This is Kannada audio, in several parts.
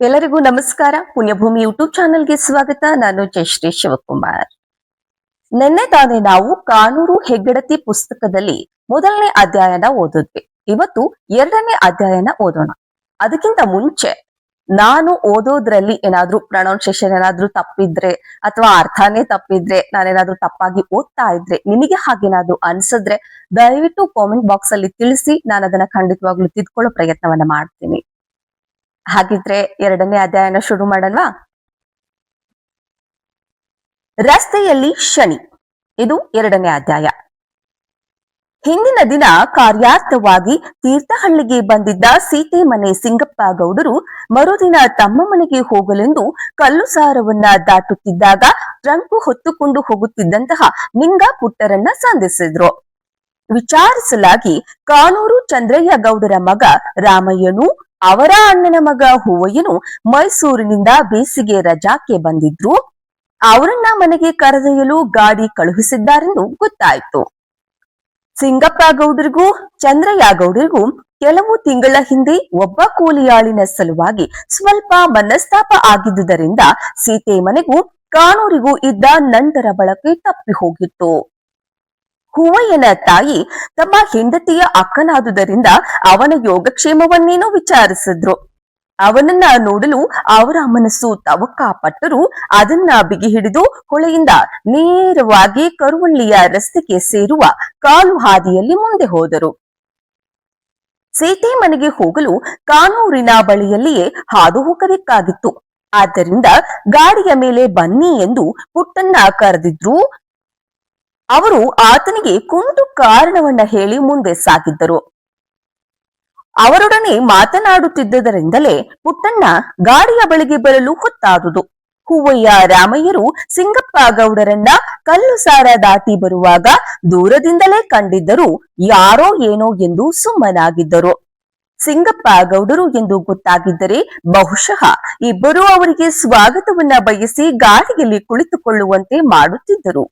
ಎಲ್ಲರಿಗೂ ನಮಸ್ಕಾರ. ಪುಣ್ಯಭೂಮಿ ಯೂಟ್ಯೂಬ್ ಚಾನೆಲ್ಗೆ ಸ್ವಾಗತ. ನಾನು ಜಯಶ್ರೀ ಶಿವಕುಮಾರ್. ನಿನ್ನೆ ತಾನೇ ನಾವು ಕಾನೂರು ಹೆಗ್ಗಡತಿ ಪುಸ್ತಕದಲ್ಲಿ ಮೊದಲನೇ ಅಧ್ಯಾಯನ ಓದಿದ್ವಿ. ಇವತ್ತು ಎರಡನೇ ಅಧ್ಯಾಯನ ಓದೋಣ. ಅದಕ್ಕಿಂತ ಮುಂಚೆ ನಾನು ಓದೋದ್ರಲ್ಲಿ ಏನಾದ್ರೂ ಪ್ರೊನೌನ್ಸಿಯೇಷನ್ ಏನಾದ್ರೂ ತಪ್ಪಿದ್ರೆ ಅಥವಾ ಅರ್ಥನೇ ತಪ್ಪಿದ್ರೆ ನಾನೇನಾದ್ರೂ ತಪ್ಪಾಗಿ ಓದ್ತಾ ಇದ್ರೆ ನಿಮಗೆ ಹಾಗೇನಾದ್ರೂ ಅನ್ಸಿದ್ರೆ ದಯವಿಟ್ಟು ಕಾಮೆಂಟ್ ಬಾಕ್ಸ್ ಅಲ್ಲಿ ತಿಳಿಸಿ. ನಾನು ಅದನ್ನ ಖಂಡಿತವಾಗ್ಲೂ ತಿದ್ಕೊಳ್ಳೋ ಪ್ರಯತ್ನವನ್ನ ಮಾಡ್ತೀನಿ. ಹಾಗಿದ್ರೆ ಎರಡನೇ ಅಧ್ಯಾಯನ ಶುರು ಮಾಡಲ್ವಾ? ರಸ್ತೆಯಲ್ಲಿ ಶನಿ. ಇದು ಎರಡನೇ ಅಧ್ಯಾಯ. ಹಿಂದಿನ ದಿನ ಕಾರ್ಯಾರ್ಥವಾಗಿ ತೀರ್ಥಹಳ್ಳಿಗೆ ಬಂದಿದ್ದ ಸೀತೆ ಮನೆ ಸಿಂಗಪ್ಪ ಗೌಡರು ಮರುದಿನ ತಮ್ಮ ಮನೆಗೆ ಹೋಗಲೆಂದು ಕಲ್ಲು ಸಾರವನ್ನ ದಾಟುತ್ತಿದ್ದಾಗ ಟ್ರಂಕು ಹೊತ್ತುಕೊಂಡು ಹೋಗುತ್ತಿದ್ದಂತಹ ಮಿಂಗ ಪುಟ್ಟರನ್ನ ಸಂಧಿಸಿದ್ರು. ವಿಚಾರಿಸಲಾಗಿ ಕಾನೂರು ಚಂದ್ರಯ್ಯ ಗೌಡರ ಮಗ ರಾಮಯ್ಯನು ಅವರ ಅಣ್ಣನ ಮಗ ಹೂವಯ್ಯನು ಮೈಸೂರಿನಿಂದ ಬೇಸಿಗೆ ರಜಾಕ್ಕೆ ಬಂದಿದ್ರು. ಅವರನ್ನ ಮನೆಗೆ ಕರೆದೊಯ್ಯಲು ಗಾಡಿ ಕಳುಹಿಸಿದ್ದಾರೆಂದು ಗೊತ್ತಾಯಿತು. ಸಿಂಗಪ್ಪ ಗೌಡರಿಗೂ ಚಂದ್ರಯ್ಯ ಗೌಡರಿಗೂ ಕೆಲವು ತಿಂಗಳ ಹಿಂದೆ ಒಬ್ಬ ಕೂಲಿಯಾಳಿನ ಸಲುವಾಗಿ ಸ್ವಲ್ಪ ಮನಸ್ತಾಪ ಆಗಿದ್ದುದರಿಂದ ಸೀತೆ ಮನೆಗೂ ಕಾನೂರಿಗೂ ಇದ್ದ ನಂಟರ ಬಳಕೆ ತಪ್ಪಿ ಹೋಗಿತ್ತು ಹೂವಯ್ಯನ ತಾಯಿ ತಮ್ಮ ಹೆಂಡತಿಯ ಅಕ್ಕನಾದುದರಿಂದ ಅವನ ಯೋಗಕ್ಷೇಮವನ್ನೇನೋ ವಿಚಾರಿಸಿದ್ರು. ಅವನನ್ನ ನೋಡಲು ಅವರ ಮನಸ್ಸು ತವಕಾಪಟ್ಟರು ಅದನ್ನ ಬಿಗಿ ಹಿಡಿದು ಹೊಳೆಯಿಂದ ನೇರವಾಗಿ ಕರುವಳ್ಳಿಯ ರಸ್ತೆಗೆ ಸೇರುವ ಕಾಲು ಹಾದಿಯಲ್ಲಿ ಮುಂದೆ ಹೋದರು. ಸೀತೆ ಮನೆಗೆ ಹೋಗಲು ಕಾನೂರಿನ ಬಳಿಯಲ್ಲಿಯೇ ಹಾದು ಹೋಗಬೇಕಾಗಿತ್ತು ಆದ್ದರಿಂದ ಗಾಡಿಯ ಮೇಲೆ ಬನ್ನಿ ಎಂದು ಪುಟ್ಟನ್ನ ಕರೆದಿದ್ರು ಅವರು ಆತನಿಗೆ ಕುಂದು ಕಾರಣವನ್ನ ಹೇಳಿ ಮುಂದೆ ಸಾಗಿದ್ದರು. ಅವರೊಡನೆ ಮಾತನಾಡುತ್ತಿದ್ದದರಿಂದಲೇ ಪುಟ್ಟಣ್ಣ ಗಾಡಿಯ ಬಳಿಗೆ ಬರಲು ಹೊತ್ತಾದುದು. ಹೂವಯ್ಯ ರಾಮಯ್ಯರು ಸಿಂಗಪ್ಪ ಗೌಡರನ್ನ ಕಲ್ಲು ಸಾರ ದಾಟಿ ಬರುವಾಗ ದೂರದಿಂದಲೇ ಕಂಡಿದ್ದರು ಯಾರೋ ಏನೋ ಎಂದು ಸುಮ್ಮನಾಗಿದ್ದರು. ಸಿಂಗಪ್ಪ ಗೌಡರು ಎಂದು ಗೊತ್ತಾಗಿದ್ದರೆ ಬಹುಶಃ ಇಬ್ಬರೂ ಅವರಿಗೆ ಸ್ವಾಗತವನ್ನ ಬಯಸಿ ಗಾಡಿಯಲ್ಲಿ ಕುಳಿತುಕೊಳ್ಳುವಂತೆ ಮಾಡುತ್ತಿದ್ದರು.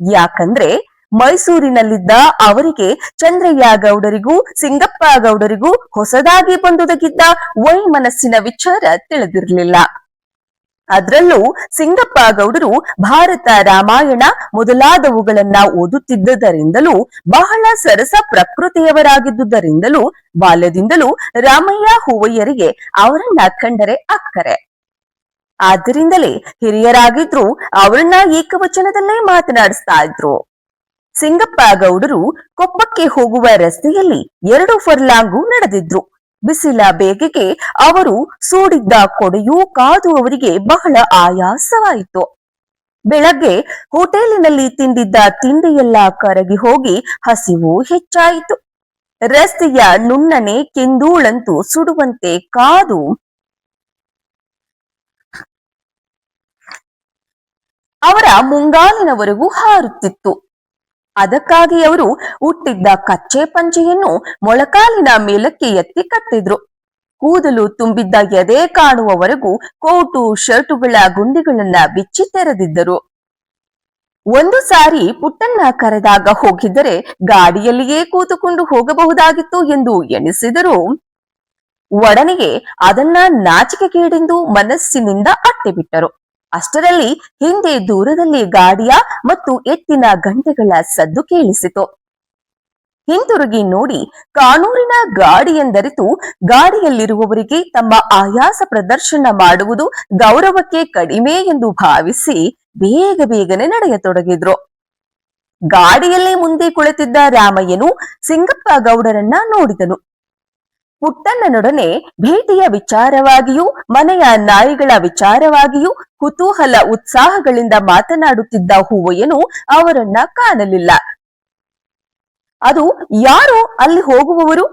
ಯಾಕಂದ್ರೆ ಮೈಸೂರಿನಲ್ಲಿದ್ದ ಅವರಿಗೆ ಚಂದ್ರಯ್ಯ ಗೌಡರಿಗೂ ಸಿಂಗಪ್ಪ ಗೌಡರಿಗೂ ಹೊಸದಾಗಿ ಬಂದುದಗಿದ್ದ ವೈ ಮನಸ್ಸಿನ ವಿಚಾರ ತಿಳಿದಿರಲಿಲ್ಲ. ಅದರಲ್ಲೂ ಸಿಂಗಪ್ಪ ಗೌಡರು ಭಾರತ ರಾಮಾಯಣ ಮೊದಲಾದವುಗಳನ್ನ ಓದುತ್ತಿದ್ದುದರಿಂದಲೂ, ಬಹಳ ಸರಸ ಪ್ರಕೃತಿಯವರಾಗಿದ್ದುದರಿಂದಲೂ, ಬಾಲ್ಯದಿಂದಲೂ ರಾಮಯ್ಯ ಹೂವಯ್ಯರಿಗೆ ಅವರನ್ನ ಕಂಡರೆ ಅಕ್ಕರೆ. ಆದ್ದರಿಂದಲೇ ಹಿರಿಯರಾಗಿದ್ರು ಅವರನ್ನ ಏಕವಚನದಲ್ಲೇ ಮಾತನಾಡಿಸ್ತಾ ಇದ್ರು. ಸಿಂಗಪ್ಪ ಗೌಡರು ಕೊಪ್ಪಕ್ಕೆ ಹೋಗುವ ರಸ್ತೆಯಲ್ಲಿ ಎರಡು ಫರ್ಲಾಂಗು ನಡೆದಿದ್ರು. ಬಿಸಿಲ ಬೇಗೆಗೆ ಅವರು ಸೂಡಿದ್ದ ಕೊಡೆಯೂ ಕಾದು ಅವರಿಗೆ ಬಹಳ ಆಯಾಸವಾಯಿತು. ಬೆಳಗ್ಗೆ ಹೋಟೆಲಿನಲ್ಲಿ ತಿಂದಿದ್ದ ತಿಂಡಿಯೆಲ್ಲ ಕರಗಿ ಹೋಗಿ ಹಸಿವು ಹೆಚ್ಚಾಯಿತು. ರಸ್ತೆಯ ನುಣ್ಣನೆ ಕೆಂದೂಳಂತೂ ಸುಡುವಂತೆ ಕಾದು ಅವರ ಮುಂಗಾಲಿನವರೆಗೂ ಹಾರುತ್ತಿತ್ತು. ಅದಕ್ಕಾಗಿ ಅವರು ಹುಟ್ಟಿದ್ದ ಕಚ್ಚೆ ಪಂಚೆಯನ್ನು ಮೊಳಕಾಲಿನ ಮೇಲಕ್ಕೆ ಎತ್ತಿ ಕಟ್ಟಿದ್ರು. ಕೂದಲು ತುಂಬಿದ್ದ ಎದೆ ಕಾಣುವವರೆಗೂ ಕೋಟು ಶರ್ಟುಗಳ ಗುಂಡಿಗಳನ್ನ ಬಿಚ್ಚಿ ತೆರೆದಿದ್ದರು. ಒಂದು ಸಾರಿ ಪುಟ್ಟಣ್ಣ ಕರೆದಾಗ ಹೋಗಿದ್ದರೆ ಗಾಡಿಯಲ್ಲಿಯೇ ಕೂತುಕೊಂಡು ಹೋಗಬಹುದಾಗಿತ್ತು ಎಂದು ಎಣಿಸಿದರು. ಒಡನೆಗೆ ಅದನ್ನ ನಾಚಿಕೆಗೇಡೆಂದು ಮನಸ್ಸಿನಿಂದ ಅಟ್ಟಿಬಿಟ್ಟರು. ಅಷ್ಟರಲ್ಲಿ ಹಿಂದೆ ದೂರದಲ್ಲಿ ಗಾಡಿಯ ಮತ್ತು ಎತ್ತಿನ ಗಂಟೆಗಳ ಸದ್ದು ಕೇಳಿಸಿತು. ಹಿಂತಿರುಗಿ ನೋಡಿ ಕಾನೂರಿನ ಗಾಡಿ ಎಂದರಿತು ಗಾಡಿಯಲ್ಲಿರುವವರಿಗೆ ತಮ್ಮ ಆಯಾಸ ಪ್ರದರ್ಶನ ಮಾಡುವುದು ಗೌರವಕ್ಕೆ ಕಡಿಮೆ ಎಂದು ಭಾವಿಸಿ ಬೇಗ ಬೇಗನೆ ನಡೆಯತೊಡಗಿದ್ರು. ಗಾಡಿಯಲ್ಲಿ ಮುಂದೆ ಕುಳಿತಿದ್ದ ರಾಮಯ್ಯನು ಸಿಂಗಪ್ಪ ಗೌಡರನ್ನ ನೋಡಿದನು. ಪುಟ್ಟಣ್ಣನೊಡನೆ ಭೇಟಿಯ ವಿಚಾರವಾಗಿಯೂ, ಮನೆಯ ನಾಯಿಗಳ ವಿಚಾರವಾಗಿಯೂ, ಕುತೂಹಲ ಉತ್ಸಾಹಗಳಿಂದ ಮಾತನಾಡುತ್ತಿದ್ದ ಹೂವಯ್ಯನು ಅವರನ್ನ ಕಾಣಲಿಲ್ಲ. ಅದು ಯಾರು ಅಲ್ಲಿ ಹೋಗುವವರು?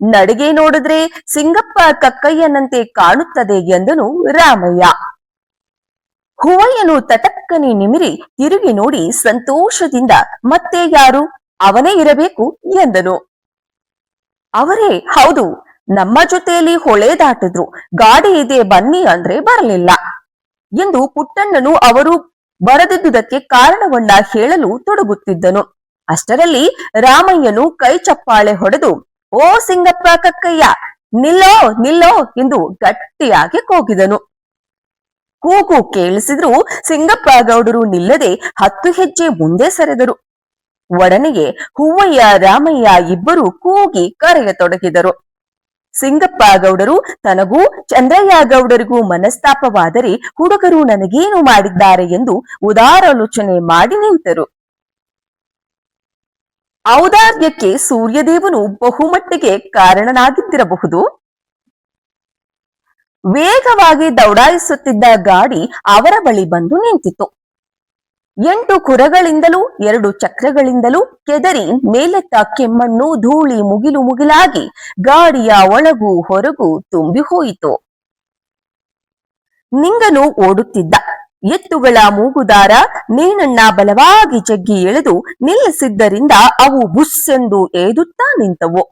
ನಡಿಗೆ ನೋಡಿದ್ರೆ ಸಿಂಗಪ್ಪ ಕಕ್ಕಯ್ಯನಂತೆ ಕಾಣುತ್ತದೆ ಎಂದನು ರಾಮಯ್ಯ. ಹೂವಯ್ಯನು ತಟಕ್ಕನೆ ನಿಮಿರಿ ತಿರುಗಿ ನೋಡಿ ಸಂತೋಷದಿಂದ, ಮತ್ತೆ ಯಾರು? ಅವನೇ ಇರಬೇಕು ಎಂದನು. ಅವರೇ, ಹೌದು, ನಮ್ಮ ಜೊತೆಯಲ್ಲಿ ಹೊಳೆ ದಾಟಿದ್ರು, ಗಾಡಿ ಇದೆ, ಬನ್ನಿ ಅಂದ್ರೆ ಬರಲಿಲ್ಲ ಎಂದು ಪುಟ್ಟಣ್ಣನು ಅವರು ಬರದಿದ್ದುದಕ್ಕೆ ಕಾರಣವನ್ನ ಹೇಳಲು ತೊಡಗುತ್ತಿದ್ದನು. ಅಷ್ಟರಲ್ಲಿ ರಾಮಯ್ಯನು ಕೈ ಚಪ್ಪಾಳೆ ಹೊಡೆದು, ಓ ಸಿಂಗಪ್ಪ ಕಕ್ಕಯ್ಯ, ನಿಲ್ಲೋ ನಿಲ್ಲೋ ಎಂದು ಗಟ್ಟಿಯಾಗಿ ಕೂಗಿದನು. ಕೂಗು ಕೇಳಿಸಿದ್ರು ಸಿಂಗಪ್ಪ ಗೌಡರು ನಿಲ್ಲದೆ ಹತ್ತು ಹೆಜ್ಜೆ ಮುಂದೆ ಸರಿದರು. ಒಡನೆಗೆ ಹೂವಯ್ಯ ರಾಮಯ್ಯ ಇಬ್ಬರು ಕೂಗಿ ಕರೆಯತೊಡಗಿದರು. ಸಿಂಗಪ್ಪ ಗೌಡರು ತನಗೂ ಚಂದ್ರಯ್ಯ ಗೌಡರಿಗೂ ಮನಸ್ತಾಪವಾದರೆ ಹುಡುಗರು ನನಗೇನು ಮಾಡಿದ್ದಾರೆ ಎಂದು ಉದಾರಾಲೋಚನೆ ಮಾಡಿ ನಿಂತರು. ಔದಾರ್ಯಕ್ಕೆ ಸೂರ್ಯದೇವನು ಬಹುಮಟ್ಟಿಗೆ ಕಾರಣನಾಗಿದ್ದಿರಬಹುದು. ವೇಗವಾಗಿ ದೌಡಾಯಿಸುತ್ತಿದ್ದ ಗಾಡಿ ಅವರ ಬಳಿ ಬಂದು ನಿಂತಿತು ಎಂಟು ಕುರಗಳಿಂದಲೂ ಎರಡು ಚಕ್ರಗಳಿಂದಲೂ ಕೆದರಿ ಮೇಲೆತ್ತ ಕೆಮ್ಮಣ್ಣು ಧೂಳಿ ಮುಗಿಲು ಮುಗಿಲಾಗಿ ಗಾಡಿಯ ಒಳಗೂ ಹೊರಗೂ ತುಂಬಿ ಹೋಯಿತು. ನಿಂಗನು ಓಡುತ್ತಿದ್ದ. ಎತ್ತುಗಳ ಮೂಗುದಾರ ನೀನಣ್ಣ ಬಲವಾಗಿ ಜಗ್ಗಿ ಎಳೆದು ನಿಲ್ಲಿಸಿದ್ದರಿಂದ ಅವು ಬುಸ್ಸೆಂದು ಏದುತ್ತಾ ನಿಂತವು.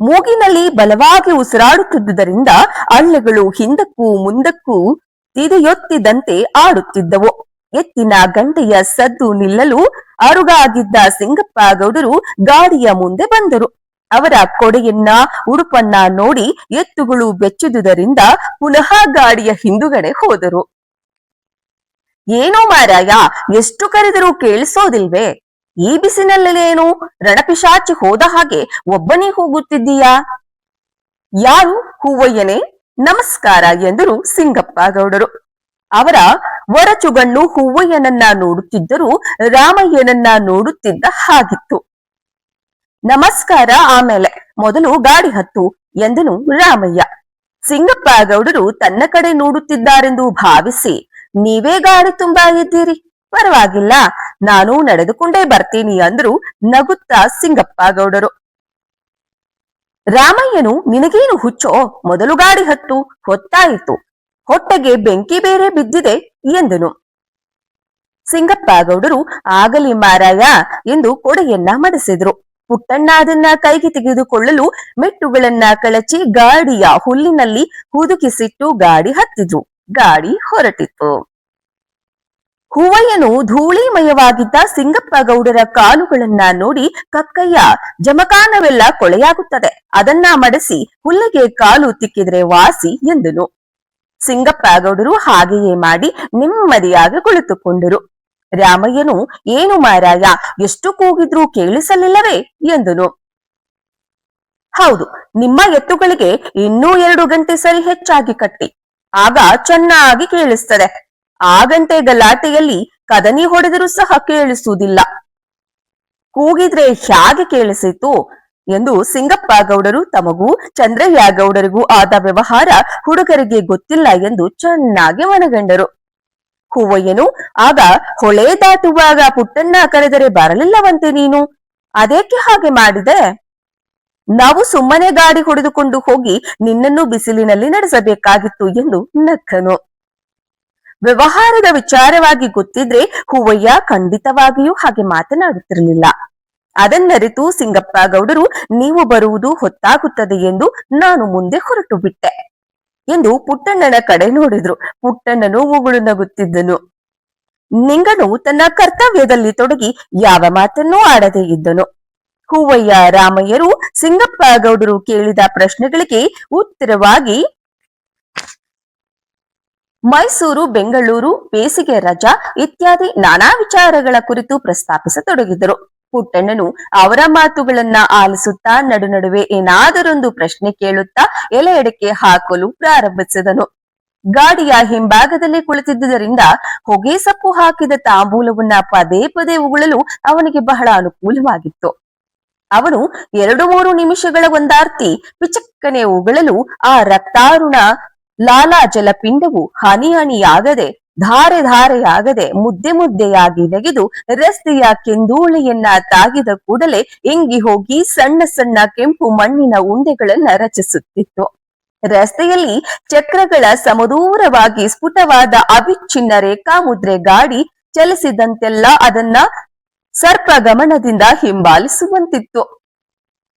ಮೂಗಿನಲ್ಲಿ ಬಲವಾಗಿ ಉಸಿರಾಡುತ್ತಿದ್ದುದರಿಂದ ಅಳ್ಳೆಗಳು ಹಿಂದಕ್ಕೂ ಮುಂದಕ್ಕೂ ತಿದೆಯೊತ್ತಿದಂತೆ ಆಡುತ್ತಿದ್ದವು. ಎತ್ತಿನ ಗಂಟೆಯ ಸದ್ದು ನಿಲ್ಲಲು ಅರುಗಾಗಿದ್ದ ಸಿಂಗಪ್ಪ ಗೌಡರು ಗಾಡಿಯ ಮುಂದೆ ಬಂದರು. ಅವರ ಕೊಡೆಯನ್ನ, ಉಡುಪನ್ನ ನೋಡಿ ಎತ್ತುಗಳು ಬೆಚ್ಚಿದುದರಿಂದ ಪುನಃ ಗಾಡಿಯ ಹಿಂದುಗಡೆ ಹೋದರು. ಏನೋ ಮಾರಾಯ, ಎಷ್ಟು ಕರೆದರೂ ಕೇಳಿಸೋದಿಲ್ವೇ? ಈ ಬಿಸಿನಲ್ಲೇನು ರಣಪಿಶಾಚಿ ಹೋದ ಹಾಗೆ ಒಬ್ಬನೇ ಹೋಗುತ್ತಿದ್ದೀಯಾ ಯಾರು? ಹೂವಯ್ಯನೇ? ನಮಸ್ಕಾರ ಎಂದರು ಸಿಂಗಪ್ಪ ಗೌಡರು. ಅವರ ಒರಚುಗಣ್ಣು ಹೂವಯ್ಯನನ್ನ ನೋಡುತ್ತಿದ್ದರೂ ರಾಮಯ್ಯನನ್ನ ನೋಡುತ್ತಿದ್ದ ಹಾಗಿತ್ತು. ನಮಸ್ಕಾರ ಆಮೇಲೆ ಮೊದಲು ಗಾಡಿ ಹತ್ತು ಎಂದನು ರಾಮಯ್ಯ. ಸಿಂಗಪ್ಪ ಗೌಡರು ತನ್ನ ಕಡೆ ನೋಡುತ್ತಿದ್ದಾರೆಂದು ಭಾವಿಸಿ, ನೀವೇ ಗಾಡಿ ತುಂಬಾ ಇದ್ದೀರಿ ಪರವಾಗಿಲ್ಲ, ನಾನು ನಡೆದುಕೊಂಡೇ ಬರ್ತೀನಿ ಅಂದ್ರು ನಗುತ್ತಾ ಸಿಂಗಪ್ಪ ಗೌಡರು. ರಾಮಯ್ಯನು ನಿನಗೇನು ಹುಚ್ಚೋ? ಮೊದಲು ಗಾಡಿ ಹತ್ತು, ಹೊತ್ತಾಯಿತು. ಹೊಟ್ಟೆಗೆ ಬೆಂಕಿ ಬೇರೆ ಬಿದ್ದಿದೆ ಎಂದನು. ಸಿಂಗಪ್ಪ ಗೌಡರು, ಆಗಲಿ ಮಾರಾಯ ಎಂದು ಕೊಡೆಯನ್ನ ಮಡಿಸಿದ್ರು. ಪುಟ್ಟಣ್ಣ ಅದನ್ನ ಕೈಗೆ ತೆಗೆದುಕೊಳ್ಳಲು ಮೆಟ್ಟುಗಳನ್ನ ಕಳಚಿ ಗಾಡಿಯ ಹುಲ್ಲಿನಲ್ಲಿ ಹುದುಕಿಸಿಟ್ಟು ಗಾಡಿ ಹತ್ತಿದ್ರು. ಗಾಡಿ ಹೊರಟಿತ್ತು. ಹೂವಯ್ಯನು ಧೂಳಿಮಯವಾಗಿದ್ದ ಸಿಂಗಪ್ಪ ಗೌಡರ ಕಾಲುಗಳನ್ನ ನೋಡಿ ಕಕ್ಕಯ್ಯ ಜಮಕಾನವೆಲ್ಲ ಕೊಳೆಯಾಗುತ್ತದೆ. ಅದನ್ನ ಮಡಿಸಿ ಹುಲ್ಲಿಗೆ ಕಾಲು ತಿಕ್ಕಿದ್ರೆ ವಾಸಿ ಎಂದನು. ಸಿಂಗಪ್ಪ ಗೌಡರು ಹಾಗೆಯೇ ಮಾಡಿ ನೆಮ್ಮದಿಯಾಗಿ ಕುಳಿತುಕೊಂಡರು. ರಾಮಯ್ಯನು, ಏನು ಮಾರಾಯ, ಎಷ್ಟು ಕೂಗಿದ್ರೂ ಕೇಳಿಸಲಿಲ್ಲವೇ? ಎಂದನು. ಹೌದು, ನಿಮ್ಮ ಎತ್ತುಗಳಿಗೆ ಇನ್ನೂ ಎರಡು ಗಂಟೆ ಸರಿ ಹೆಚ್ಚಾಗಿ ಕಟ್ಟಿ. ಆಗ ಚೆನ್ನಾಗಿ ಕೇಳಿಸ್ತದೆ. ಆ ಗಂಟೆ ಗಲಾಟೆಯಲ್ಲಿ ಕದನಿ ಹೊಡೆದರೂ ಸಹ ಕೇಳಿಸುವುದಿಲ್ಲ. ಕೂಗಿದ್ರೆ ಹೇಗೆ ಕೇಳಿಸಿತು ಎಂದು ಸಿಂಗಪ್ಪ ಗೌಡರು ತಮಗೂ ಚಂದ್ರಯ್ಯ ಗೌಡರಿಗೂ ಆದ ವ್ಯವಹಾರ ಹುಡುಗರಿಗೆ ಗೊತ್ತಿಲ್ಲ ಎಂದು ಚೆನ್ನಾಗಿ ಮನಗಂಡರು. ಹೂವಯ್ಯನು ಆಗ ಹೊಳೆ ದಾಟುವಾಗ ಪುಟ್ಟಣ್ಣ ಕರೆದರೆ ಬರಲಿಲ್ಲವಂತೆ ನೀನು. ಅದೇಕೆ ಹಾಗೆ ಮಾಡಿದೆ? ನಾವು ಸುಮ್ಮನೆ ಗಾಡಿ ಹೊಡೆದುಕೊಂಡು ಹೋಗಿ ನಿನ್ನನ್ನು ಬಿಸಿಲಿನಲ್ಲಿ ನಡೆಸಬೇಕಾಗಿತ್ತು ಎಂದು ನಕ್ಕನು. ವ್ಯವಹಾರದ ವಿಚಾರವಾಗಿ ಗೊತ್ತಿದ್ರೆ ಹೂವಯ್ಯ ಖಂಡಿತವಾಗಿಯೂ ಹಾಗೆ ಮಾತನಾಡುತ್ತಿರಲಿಲ್ಲ. ಅದನ್ನರಿತು ಸಿಂಗಪ್ಪ ಗೌಡರು, ನೀವು ಬರುವುದು ಹೊತ್ತಾಗುತ್ತದೆ ಎಂದು ನಾನು ಮುಂದೆ ಹೊರಟು ಬಿಟ್ಟೆ ಎಂದು ಪುಟ್ಟಣ್ಣನ ಕಡೆ ನೋಡಿದ್ರು. ಪುಟ್ಟಣ್ಣನು ಉಗುಳು ನಗುತ್ತಿದ್ದನು. ನಿಂಗನು ತನ್ನ ಕರ್ತವ್ಯದಲ್ಲಿ ತೊಡಗಿ ಯಾವ ಮಾತನ್ನೂ ಆಡದೇ ಇದ್ದನು. ಹೂವಯ್ಯ ರಾಮಯ್ಯರು ಸಿಂಗಪ್ಪ ಗೌಡರು ಕೇಳಿದ ಪ್ರಶ್ನೆಗಳಿಗೆ ಉತ್ತರವಾಗಿ ಮೈಸೂರು, ಬೆಂಗಳೂರು, ಬೇಸಿಗೆ ರಜಾ ಇತ್ಯಾದಿ ನಾನಾ ವಿಚಾರಗಳ ಕುರಿತು ಪ್ರಸ್ತಾಪಿಸತೊಡಗಿದರು. ಪುಟ್ಟಣ್ಣನು ಅವರ ಮಾತುಗಳನ್ನ ಆಲಿಸುತ್ತಾ ನಡು ನಡುವೆ ಏನಾದರೊಂದು ಪ್ರಶ್ನೆ ಕೇಳುತ್ತಾ ಎಲೆ ಎಡಕ್ಕೆ ಹಾಕಲು ಪ್ರಾರಂಭಿಸಿದನು. ಗಾಡಿಯ ಹಿಂಭಾಗದಲ್ಲಿ ಕುಳಿತಿದ್ದುದರಿಂದ ಹೊಗೆ ಸಪ್ಪು ಹಾಕಿದ ತಾಂಬೂಲವನ್ನ ಪದೇ ಪದೇ ಉಗುಳಲು ಅವನಿಗೆ ಬಹಳ ಅನುಕೂಲವಾಗಿತ್ತು. ಅವನು ಎರಡು ಮೂರು ನಿಮಿಷಗಳ ಒಂದಾರ್ತಿ ಪಿಚಕ್ಕನೆ ಉಗುಳಲು ಆ ರಕ್ತಾರುಣ ಲಾಲಾಜಲ ಜಲಪಿಂಡವು ಹನಿ ಹನಿಯಾಗದೆ, ಧಾರೆ ಧಾರೆಯಾಗದೆ, ಮುದ್ದೆ ಮುದ್ದೆಯಾಗಿ ನೆಗೆದು ರಸ್ತೆಯ ಕೆಂದೂಳಿಯನ್ನ ತಾಗಿದ ಕೂಡಲೇ ಇಂಗಿ ಹೋಗಿ ಸಣ್ಣ ಸಣ್ಣ ಕೆಂಪು ಮಣ್ಣಿನ ಉಂಡೆಗಳನ್ನ ರಚಿಸುತ್ತಿತ್ತು. ರಸ್ತೆಯಲ್ಲಿ ಚಕ್ರಗಳ ಸಮದೂರವಾಗಿ ಸ್ಫುಟವಾದ ಅವಿಚ್ಛಿನ್ನ ರೇಖಾಮುದ್ರೆ ಗಾಡಿ ಚಲಿಸಿದಂತೆಲ್ಲ ಅದನ್ನ ಸರ್ಪ ಗಮನದಿಂದ ಹಿಂಬಾಲಿಸುವಂತಿತ್ತು.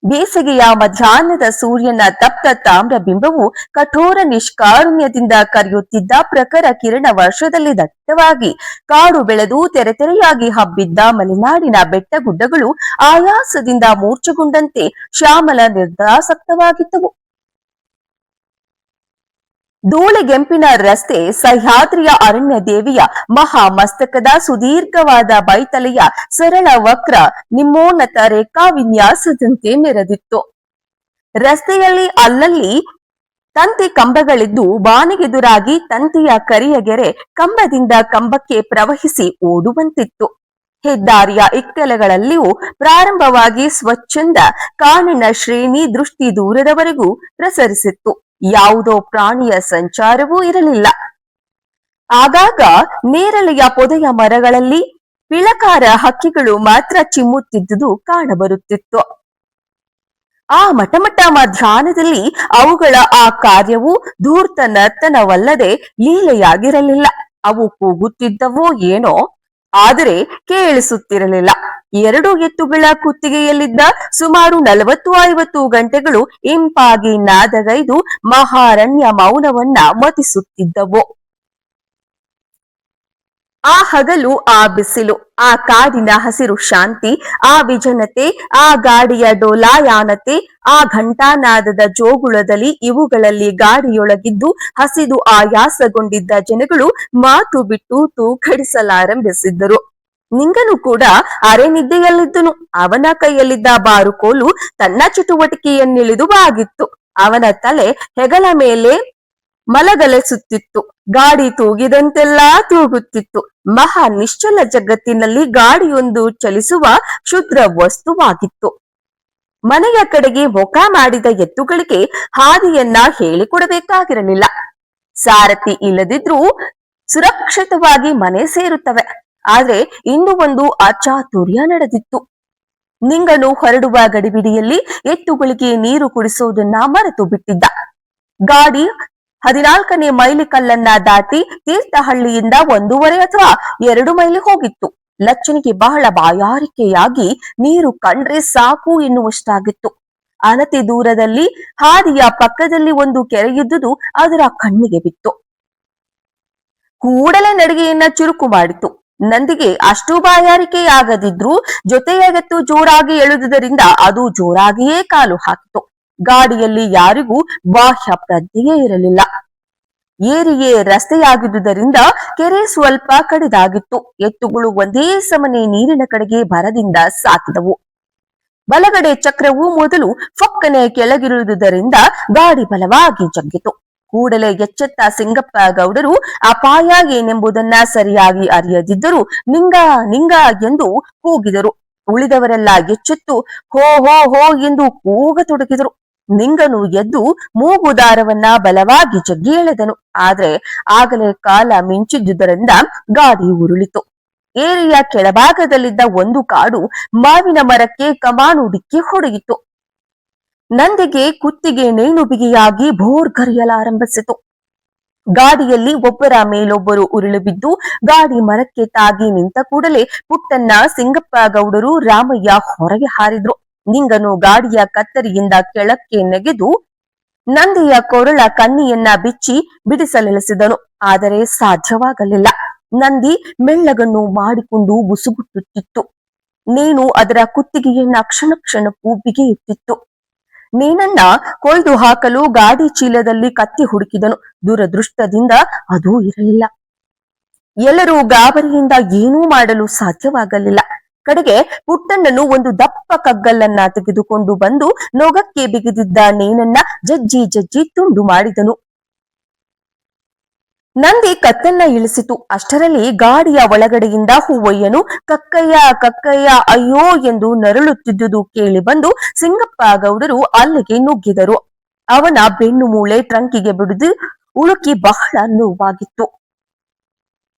ಬೇಸಿಗೆಯ ಮಧ್ಯಾಹ್ನದ ಸೂರ್ಯನ ತಪ್ತ ತಾಮ್ರ ಬಿಂಬವು ಕಠೋರ ನಿಷ್ಕಾರುಣ್ಯದಿಂದ ಕರೆಯುತ್ತಿದ್ದ ಪ್ರಖರ ಕಿರಣ ವರ್ಷದಲ್ಲಿ ದಟ್ಟವಾಗಿ ಕಾಡು ಬೆಳೆದು ತೆರೆತೆರೆಯಾಗಿ ಹಬ್ಬಿದ್ದ ಮಲೆನಾಡಿನ ಬೆಟ್ಟಗುಡ್ಡಗಳು ಆಯಾಸದಿಂದ ಮೂರ್ಛೆಗೊಂಡಂತೆ ಶ್ಯಾಮಲ ನಿರ್ಧಾಸಕ್ತವಾಗಿದ್ದವು ಧೂಳಿಗೆಂಪಿನ ರಸ್ತೆ ಸಹ್ಯಾದ್ರಿಯ ಅರಣ್ಯ ದೇವಿಯ ಮಹಾಮಸ್ತಕದ ಸುದೀರ್ಘವಾದ ಬೈತಲೆಯ ಸರಳ ವಕ್ರ ನಿಮ್ಮೋನ್ನತ ರೇಖಾ ವಿನ್ಯಾಸದಂತೆ ಮೆರೆದಿತ್ತು ರಸ್ತೆಯಲ್ಲಿ ಅಲ್ಲಲ್ಲಿ ತಂತಿ ಕಂಬಗಳಿದ್ದು ಬಾನಿಗೆದುರಾಗಿ ತಂತಿಯ ಕರಿಯ ಗೆರೆ ಕಂಬದಿಂದ ಕಂಬಕ್ಕೆ ಪ್ರವಹಿಸಿ ಓಡುವಂತಿತ್ತು. ಹೆದ್ದಾರಿಯ ಇಕ್ಕೆಲಗಳಲ್ಲಿಯೂ ಪ್ರಾರಂಭವಾಗಿ ಸ್ವಚ್ಛಂದ ಕಾನಿನ ಶ್ರೇಣಿ ದೃಷ್ಟಿ ದೂರದವರೆಗೂ ಪ್ರಸರಿಸಿತ್ತು. ಯಾವುದೋ ಪ್ರಾಣಿಯ ಸಂಚಾರವೂ ಇರಲಿಲ್ಲ. ಆಗಾಗ ನೇರಳೆಯ ಪೊದೆಯ ಮರಗಳಲ್ಲಿ ಪಿಳಕಾರ ಹಕ್ಕಿಗಳು ಮಾತ್ರ ಚಿಮ್ಮುತ್ತಿದ್ದುದು ಕಾಣಬರುತ್ತಿತ್ತು. ಆ ಮಟಮಟ ಮಧ್ಯಾಹ್ನದಲ್ಲಿ ಅವುಗಳ ಆ ಕಾರ್ಯವು ಧೂರ್ತ ನರ್ತನವಲ್ಲದೆ ಲೀಲೆಯಾಗಿರಲಿಲ್ಲ. ಅವು ಕೂಗುತ್ತಿದ್ದವೋ ಏನೋ, ಆದರೆ ಕೇಳಿಸುತ್ತಿರಲಿಲ್ಲ. ಎರಡು ಎತ್ತುಗಳ ಕುತ್ತಿಗೆಯಲ್ಲಿದ್ದ ಸುಮಾರು ನಲವತ್ತು ಐವತ್ತು ಗಂಟೆಗಳು ಇಂಪಾಗಿ ನಾದಗೈದು ಮಹಾರಣ್ಯ ಮೌನವನ್ನ ಮತಿಸುತ್ತಿದ್ದವು. ಆ ಹಗಲು, ಆ ಬಿಸಿಲು, ಆ ಕಾಡಿನ ಹಸಿರು ಶಾಂತಿ, ಆ ವಿಜನತೆ, ಆ ಗಾಡಿಯ ಡೋಲಾಯಾನತೆ, ಆ ಘಂಟಾನಾದದ ಜೋಗುಳದಲ್ಲಿ ಇವುಗಳಲ್ಲಿ ಗಾಡಿಯೊಳಗಿದ್ದು ಹಸಿದು ಆಯಾಸಗೊಂಡಿದ್ದ ಜನಗಳು ಮಾತು ಬಿಟ್ಟು ತೂಕಡಿಸಲಾರಂಭಿಸಿದ್ದರು. ನಿಂಗನು ಕೂಡ ಅರೆ ನಿದ್ದೆಯಲ್ಲಿದ್ದನು. ಅವನ ಕೈಯಲ್ಲಿದ್ದ ಬಾರುಕೋಲು ತನ್ನ ಚಟುವಟಿಕೆಯನ್ನಿಳಿದು ಬಾಗಿತ್ತು. ಅವನ ತಲೆ ಹೆಗಲ ಮೇಲೆ ಮಲಗಲೆಸುತ್ತಿತ್ತು. ಗಾಡಿ ತೂಗಿದಂತೆಲ್ಲಾ ತೂಗುತ್ತಿತ್ತು. ಮಹಾ ನಿಶ್ಚಲ ಜಗತ್ತಿನಲ್ಲಿ ಗಾಡಿಯೊಂದು ಚಲಿಸುವ ಕ್ಷುದ್ರ ವಸ್ತುವಾಗಿತ್ತು. ಮನೆಯ ಕಡೆಗೆ ಮುಖ ಮಾಡಿದ ಎತ್ತುಗಳಿಗೆ ಹಾದಿಯನ್ನ ಹೇಳಿಕೊಡಬೇಕಾಗಿರಲಿಲ್ಲ. ಸಾರಥಿ ಇಲ್ಲದಿದ್ರೂ ಸುರಕ್ಷಿತವಾಗಿ ಮನೆ ಸೇರುತ್ತವೆ. ಆದ್ರೆ ಇಂದು ಒಂದು ಅಚಾತುರ್ಯ ನಡೆದಿತ್ತು. ನಿಂಗನು ಹೊರಡುವ ಗಡಿಬಿಡಿಯಲ್ಲಿ ಎತ್ತುಗಳಿಗೆ ನೀರು ಕುಡಿಸುವುದನ್ನ ಮರೆತು ಬಿಟ್ಟಿದ್ದ. ಗಾಡಿ ಹದಿನಾಲ್ಕನೇ ಮೈಲಿ ಕಲ್ಲನ್ನ ದಾಟಿ ತೀರ್ಥಹಳ್ಳಿಯಿಂದ ಒಂದೂವರೆ ಅಥವಾ ಎರಡು ಮೈಲಿ ಹೋಗಿತ್ತು. ಲಚ್ಚನಿಗೆ ಬಹಳ ಬಾಯಾರಿಕೆಯಾಗಿ ನೀರು ಕಂಡ್ರೆ ಸಾಕು ಎನ್ನುವಷ್ಟಾಗಿತ್ತು. ಅನತಿ ದೂರದಲ್ಲಿ ಹಾದಿಯ ಪಕ್ಕದಲ್ಲಿ ಒಂದು ಕೆರೆಯಿದ್ದುದು ಅದರ ಕಣ್ಣಿಗೆ ಬಿತ್ತು. ಕೂಡಲೇ ನಡಿಗೆಯನ್ನ ಚುರುಕು ಮಾಡಿತು. ನಂದಿಗೆ ಅಷ್ಟು ಬಾಯಾರಿಕೆಯಾಗದಿದ್ರೂ ಜೊತೆಯಾಗತ್ತು ಜೋರಾಗಿ ಎಳೆದುದರಿಂದ ಅದು ಜೋರಾಗಿಯೇ ಕಾಲು ಹಾಕಿತು. ಗಾಡಿಯಲ್ಲಿ ಯಾರಿಗೂ ಬಾಹ್ಯ ಪ್ರಜ್ಞೆಯೇ ಇರಲಿಲ್ಲ. ಏರಿಯೇ ರಸ್ತೆಯಾಗಿದ್ದುದರಿಂದ ಕೆರೆ ಸ್ವಲ್ಪ ಕಡಿದಾಗಿತ್ತು. ಎತ್ತುಗಳು ಒಂದೇ ಸಮನೆ ನೀರಿನ ಕಡೆಗೆ ಭರದಿಂದ ಸಾಕಿದವು. ಬಲಗಡೆ ಚಕ್ರವು ಮೊದಲು ಫಕ್ಕನೆ ಕೆಳಗಿರುವುದರಿಂದ ಗಾಡಿ ಬಲವಾಗಿ ಜಗ್ಗಿತು ಕೂಡಲೇ ಎಚ್ಚೆತ್ತ ಸಿಂಗಪ್ಪ ಗೌಡರು ಅಪಾಯ ಏನೆಂಬುದನ್ನ ಸರಿಯಾಗಿ ಅರಿಯದಿದ್ದರೂ ನಿಂಗ ನಿಂಗ ಎಂದು ಕೂಗಿದರು. ಉಳಿದವರೆಲ್ಲ ಎಚ್ಚೆತ್ತು ಹೋ ಹೋ ಹೋ ಎಂದು ಕೂಗತೊಡಗಿದರು. ನಿಂಗನು ಎದ್ದು ಮೂಗುದಾರವನ್ನ ಬಲವಾಗಿ ಜಗ್ಗಿ ಎಳೆದನು ಆದ್ರೆ ಆಗಲೇ ಕಾಲ ಮಿಂಚಿದ್ದುದರಿಂದ ಗಾಡಿ ಉರುಳಿತು. ಏರಿಯ ಕೆಳಭಾಗದಲ್ಲಿದ್ದ ಒಂದು ಕಾಡು ಮಾವಿನ ಮರಕ್ಕೆ ಕಮಾನು ಡಿಕ್ಕಿ ಹೊಡೆಯಿತು. ನಂದಿಗೆ ಕುತ್ತಿಗೆ ನೇಣು ಬಿಗಿಯಾಗಿ ಭೋರ್ಗರೆಯಲಾರಂಭಿಸಿತು ಗಾಡಿಯಲ್ಲಿ ಒಬ್ಬರ ಮೇಲೊಬ್ಬರು ಉರುಳು ಬಿದ್ದು ಗಾಡಿ ಮರಕ್ಕೆ ತಾಗಿ ನಿಂತ ಕೂಡಲೇ ಪುಟ್ಟನ್ನ ಸಿಂಗಪ್ಪ ಗೌಡರು ರಾಮಯ್ಯ ಹೊರಗೆ ಹಾರಿದ್ರು. ನಿಂಗನು ಗಾಡಿಯ ಕತ್ತರಿಯಿಂದ ಕೆಳಕ್ಕೆ ನೆಗೆದು ನಂದಿಯ ಕೊರಳ ಕಣ್ಣಿಯನ್ನ ಬಿಚ್ಚಿ ಬಿಡಿಸಲೆಸಿದನು ಆದರೆ ಸಾಧ್ಯವಾಗಲಿಲ್ಲ. ನಂದಿ ಮೆಳ್ಳಗನ್ನು ಮಾಡಿಕೊಂಡು ಬುಸುಗುಟ್ಟುತ್ತಿತ್ತು ನೇಣು ಅದರ ಕುತ್ತಿಗೆಯನ್ನ ಕ್ಷಣ ಕ್ಷಣಕ್ಕೂ ಬಿಗಿಯುತ್ತಿತ್ತು. ನೇನನ್ನ ಕೊಯ್ದು ಹಾಕಲು ಗಾಡಿ ಚೀಲದಲ್ಲಿ ಕತ್ತಿ ಹುಡುಕಿದನು. ದುರದೃಷ್ಟದಿಂದ ಅದೂ ಇರಲಿಲ್ಲ. ಎಲ್ಲರೂ ಗಾಬರಿಯಿಂದ ಏನೂ ಮಾಡಲು ಸಾಧ್ಯವಾಗಲಿಲ್ಲ. ಕಡೆಗೆ ಪುಟ್ಟಣ್ಣನು ಒಂದು ದಪ್ಪ ಕಗ್ಗಲ್ಲನ್ನ ತೆಗೆದುಕೊಂಡು ಬಂದು ನೊಗಕ್ಕೆ ಬಿಗಿದಿದ್ದ ನೇನನ್ನ ಜಜ್ಜಿ ಜಜ್ಜಿ ತುಂಡು ಮಾಡಿದನು. ನಂದಿ ಕತ್ತನ್ನ ಇಳಿಸಿತು. ಅಷ್ಟರಲ್ಲಿ ಗಾಡಿಯ ಒಳಗಡೆಯಿಂದ ಹೂವಯ್ಯನು, ಕಕ್ಕಯ್ಯ ಕಕ್ಕಯ್ಯ, ಅಯ್ಯೋ ಎಂದು ನರಳುತ್ತಿದ್ದುದು ಕೇಳಿ ಬಂದು ಸಿಂಗಪ್ಪ ಗೌಡರು ಅಲ್ಲಿಗೆ ನುಗ್ಗಿದರು. ಅವನ ಬೆನ್ನು ಮೂಳೆ ಟ್ರಂಕಿಗೆ ಬಿಡಿದು ಉಳುಕಿ ಬಹಳ ನೋವಾಗಿತ್ತು.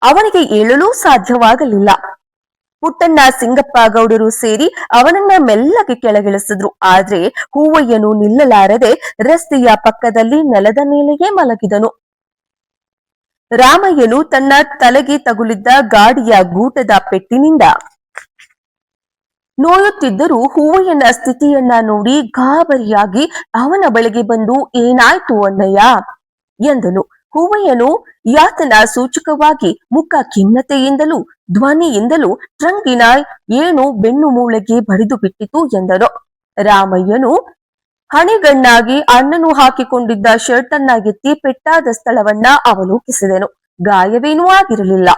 ಅವನಿಗೆ ಏಳಲು ಸಾಧ್ಯವಾಗಲಿಲ್ಲ. ಪುಟ್ಟಣ್ಣ ಸಿಂಗಪ್ಪ ಗೌಡರು ಸೇರಿ ಅವನನ್ನ ಮೆಲ್ಲಗೆ ಕೆಳಗಿಳಿಸಿದ್ರು. ಆದ್ರೆ ಹೂವಯ್ಯನು ನಿಲ್ಲಲಾರದೆ ರಸ್ತೆಯ ಪಕ್ಕದಲ್ಲಿ ನೆಲದ ಮೇಲೆಯೇ ಮಲಗಿದನು. ರಾಮಯ್ಯನು ತನ್ನ ತಲೆಗೆ ತಗುಲಿದ್ದ ಗಾಡಿಯ ಗೂಟದ ಪೆಟ್ಟಿನಿಂದ ನೋಯುತ್ತಿದ್ದರೂ ಹೂವಯ್ಯನ ಸ್ಥಿತಿಯನ್ನ ನೋಡಿ ಗಾಬರಿಯಾಗಿ ಅವನ ಬಳಿಗೆ ಬಂದು, ಏನಾಯ್ತು ಅನ್ನಯ್ಯ ಎಂದನು. ಹೂವಯ್ಯನು ಯಾತನ ಸೂಚಕವಾಗಿ ಮುಖ ಖಿನ್ನತೆಯಿಂದಲೂ, ಧ್ವನಿಯಿಂದಲೂ ಟ್ರಂಕಿನ ಏನು ಬೆನ್ನು ಮೂಳೆಗೆ ಬಡಿದು ಬಿಟ್ಟಿತು? ಎಂದನು. ರಾಮಯ್ಯನು ಹಣಿಗಣ್ಣಾಗಿ ಅಣ್ಣನು ಹಾಕಿಕೊಂಡಿದ್ದ ಶರ್ಟ್ ಅನ್ನ ಎತ್ತಿ ಪೆಟ್ಟಾದ ಸ್ಥಳವನ್ನ ಅವಲೋಕಿಸಿದನು. ಗಾಯವೇನೂ ಆಗಿರಲಿಲ್ಲ.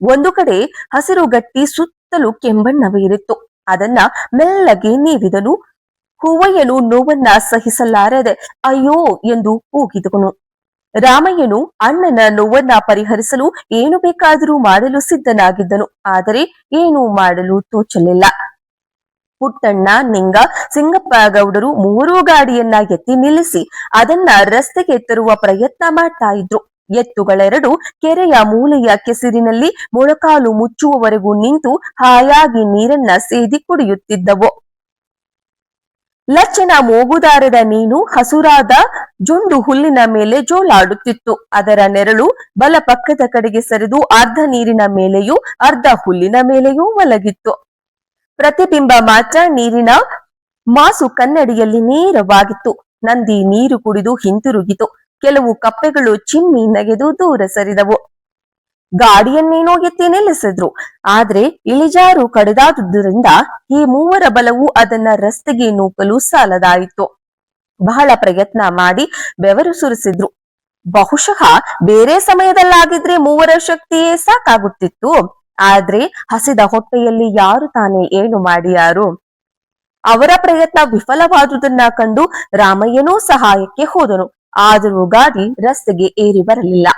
ಒಂದು ಕಡೆ ಹಸಿರು ಗಟ್ಟಿ ಸುತ್ತಲೂ ಕೆಂಬಣ್ಣವಿರಿತ್ತು ಅದನ್ನ ಮೆಲ್ಲಗೆ ನೀವಿದನು. ಹೂವಯ್ಯನು ನೋವನ್ನ ಸಹಿಸಲಾರದೆ, ಅಯ್ಯೋ ಎಂದು ಕೂಗಿದವನು ರಾಮಯ್ಯನು ಅಣ್ಣನ ನೋವನ್ನ ಪರಿಹರಿಸಲು ಏನು ಬೇಕಾದರೂ ಮಾಡಲು ಸಿದ್ಧನಾಗಿದ್ದನು. ಆದರೆ ಏನೂ ಮಾಡಲು ತೋಚಲಿಲ್ಲ. ಪುಟ್ಟಣ್ಣ ನಿಂಗ ಸಿಂಗಪ್ಪ ಗೌಡರು ಮೂರೂ ಗಾಡಿಯನ್ನ ಎತ್ತಿ ನಿಲ್ಲಿಸಿ ಅದನ್ನ ರಸ್ತೆಗೆ ತರುವ ಪ್ರಯತ್ನ ಮಾಡ್ತಾ ಇದ್ರು. ಎತ್ತುಗಳೆರಡು ಕೆರೆಯ ಮೂಲೆಯ ಕೆಸರಿನಲ್ಲಿ ಮೊಳಕಾಲು ಮುಚ್ಚುವವರೆಗೂ ನಿಂತು ಹಾಯಾಗಿ ನೀರನ್ನ ಸೇದಿ ಕುಡಿಯುತ್ತಿದ್ದವು. ಲಚ್ಚನ ಮೂಗುದಾರದ ನೀನು ಹಸುರಾದ ಜುಂಡು ಹುಲ್ಲಿನ ಮೇಲೆ ಜೋಲಾಡುತ್ತಿತ್ತು. ಅದರ ನೆರಳು ಬಲ ಪಕ್ಕದ ಕಡೆಗೆ ಸರಿದು ಅರ್ಧ ನೀರಿನ ಮೇಲೆಯೂ ಅರ್ಧ ಹುಲ್ಲಿನ ಮೇಲೆಯೂ ಮಲಗಿತ್ತು ಪ್ರತಿಬಿಂಬ ಮಾತ್ರ ನೀರಿನ ಮಾಸು ಕನ್ನಡಿಯಲ್ಲಿ ನೇರವಾಗಿತ್ತು. ನಂದಿ ನೀರು ಕುಡಿದು ಹಿಂತಿರುಗಿತು. ಕೆಲವು ಕಪ್ಪೆಗಳು ಚಿಮ್ಮಿ ನಗೆದು ದೂರ ಸರಿದವು. ಗಾಡಿಯನ್ನೇನೋ ಎತ್ತಿ ನಿಲ್ಲಿಸಿದ್ರು. ಆದ್ರೆ ಇಳಿಜಾರು ಕಡಿದಾದುದರಿಂದ ಈ ಮೂವರ ಬಲವು ಅದನ್ನ ರಸ್ತೆಗೆ ನೂಕಲು ಸಾಲದಾಯಿತು. ಬಹಳ ಪ್ರಯತ್ನ ಮಾಡಿ ಬೆವರು ಸುರಿಸಿದ್ರು. ಬಹುಶಃ ಬೇರೆ ಸಮಯದಲ್ಲಾಗಿದ್ರೆ ಮೂವರ ಶಕ್ತಿಯೇ ಸಾಕಾಗುತ್ತಿತ್ತು. ಆದ್ರೆ ಹಸಿದ ಹೊಟ್ಟೆಯಲ್ಲಿ ಯಾರು ತಾನೇ ಏನು ಮಾಡಿಯಾರು? ಅವರ ಪ್ರಯತ್ನ ವಿಫಲವಾದುದನ್ನ ಕಂಡು ರಾಮಯ್ಯನೂ ಸಹಾಯಕ್ಕೆ ಹೋದನು. ಆದರೂ ಗಾಡಿ ರಸ್ತೆಗೆ ಏರಿ ಬರಲಿಲ್ಲ.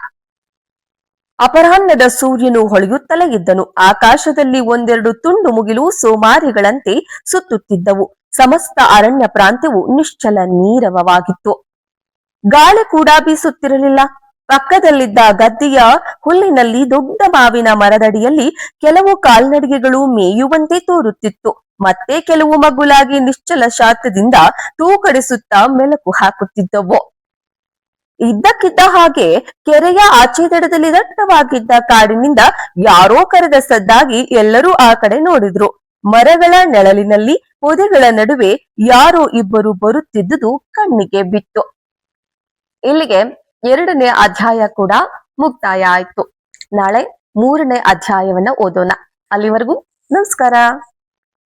ಅಪರಾಹ್ನದ ಸೂರ್ಯನು ಹೊಳೆಯುತ್ತಲೇ ಇದ್ದನು. ಆಕಾಶದಲ್ಲಿ ಒಂದೆರಡು ತುಂಡು ಮುಗಿಲು ಸೋಮಾರಿಗಳಂತೆ ಸುತ್ತುತ್ತಿದ್ದವು. ಸಮಸ್ತ ಅರಣ್ಯ ಪ್ರಾಂತ್ಯವು ನಿಶ್ಚಲ ನೀರವವಾಗಿತ್ತು. ಗಾಳಿ ಕೂಡ ಬೀಸುತ್ತಿರಲಿಲ್ಲ. ಪಕ್ಕದಲ್ಲಿದ್ದ ಗದ್ದೆಯ ಹುಲ್ಲಿನಲ್ಲಿ ದೊಡ್ಡ ಮಾವಿನ ಮರದಡಿಯಲ್ಲಿ ಕೆಲವು ಕಾಲ್ನಡಿಗೆಗಳು ಮೇಯುವಂತೆ ತೋರುತ್ತಿತ್ತು. ಮತ್ತೆ ಕೆಲವು ಮಗುಲಾಗಿ ನಿಶ್ಚಲ ಶಾತದಿಂದ ತೂಕಡಿಸುತ್ತಾ ಮೆಲುಕು ಹಾಕುತ್ತಿದ್ದವು. ಇದ್ದಕ್ಕಿದ್ದ ಹಾಗೆ ಕೆರೆಯ ಆಚೆ ದಡದಲ್ಲಿ ದಟ್ಟವಾಗಿದ್ದ ಕಾಡಿನಿಂದ ಯಾರೋ ಕರೆದ ಸದ್ದಾಗಿ ಎಲ್ಲರೂ ಆ ಕಡೆ ನೋಡಿದ್ರು. ಮರಗಳ ನೆಳಲಿನಲ್ಲಿ ಪೊದೆಗಳ ನಡುವೆ ಯಾರೋ ಇಬ್ಬರು ಬರುತ್ತಿದ್ದುದು ಕಣ್ಣಿಗೆ ಬಿತ್ತು. ಇಲ್ಲಿಗೆ ಎರಡನೇ ಅಧ್ಯಾಯ ಕೂಡ ಮುಕ್ತಾಯ ಆಯ್ತು. ನಾಳೆ ಮೂರನೇ ಅಧ್ಯಾಯವನ್ನ ಓದೋಣ. ಅಲ್ಲಿವರೆಗೂ ನಮಸ್ಕಾರ.